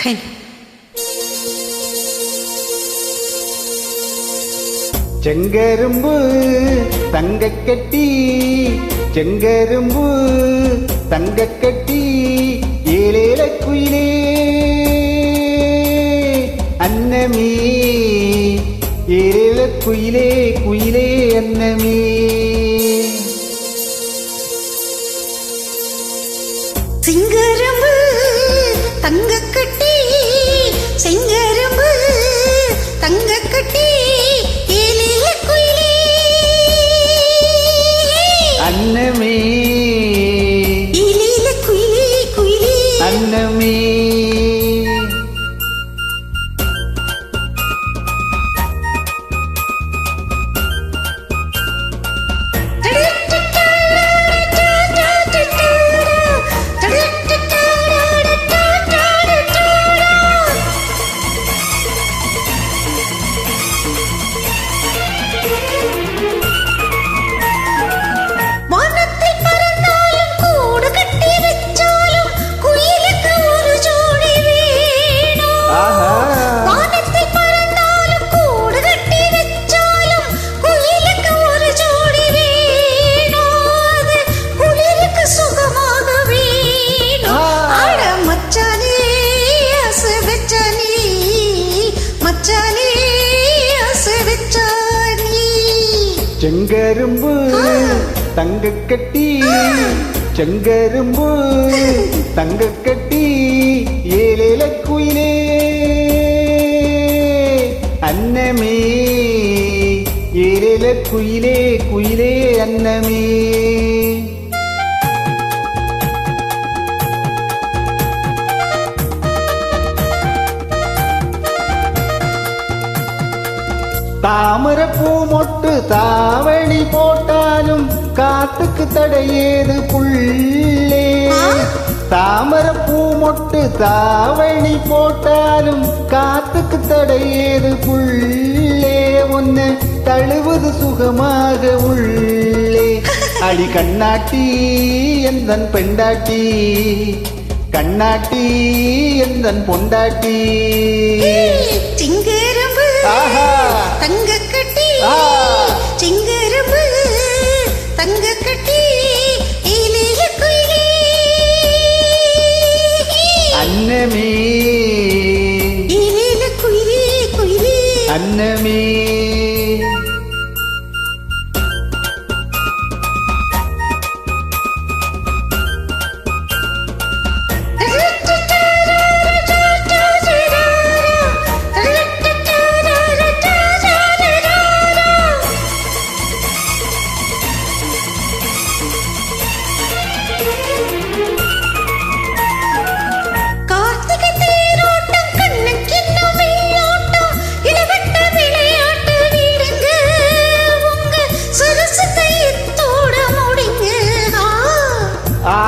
Hen செங்கரும்பு தங்க கட்டி. செங்கரும்பு தங்க கட்டி. ஏலேல குயிலே. அன்னமே. ஏலேல குயிலே குயிலே அன்னமே. சிங்கரம்பு தங்க செங்கரும்பு தங்க கட்டி செங்கரும்பு தங்க கட்டி ஏலேல குயிலே. அன்னமே ஏலேல குயிலே குயிலே அன்னமே. தாமர பூ மொட்டு தாவணி போட்டாலும் காத்துக்கு தடையேது புள்ளே. தாமர பூ மொட்டு தாவணி போட்டாலும் காத்துக்கு தடையேது புள்ளே. ஒன்னு தழுவது சுகமாக உள்ளே. அடி கண்ணாட்டி எந்தன் பெண்டாட்டி. கண்ணாட்டி எந்தன் பொண்டாட்டி. ஆஹா. தங்க கட்டி ஆ. சிங்கரம்பு தங்க கட்டி அன்னமே. குயிலே குயிலே. அன்னமே.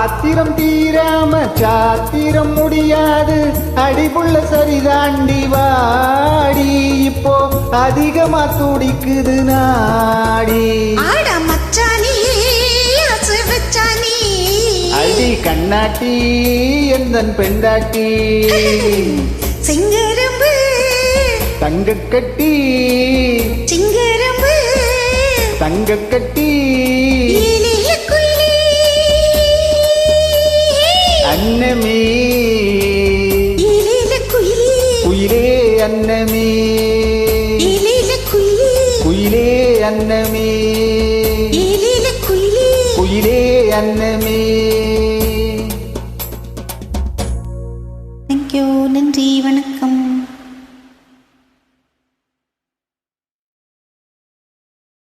ஆத்திரம் தீராம சாத்திரம் முடியாது. அடிபுள்ள சரிதாண்டி வாடி. இப்போ அதிகமா துடிக்குது நாடி. அடி கண்ணாட்டி எந்தன் பெண்டாட்டி? சிங்கரம்பு. தங்க கட்டி சிங்கரம்பு. தங்க கட்டி அன்னமே. குயிலே. அன்னமே. குயிலே. அன்னமே. குயிலே. அன்னமே. தேங்க்யூ நன்றி. வணக்கம்.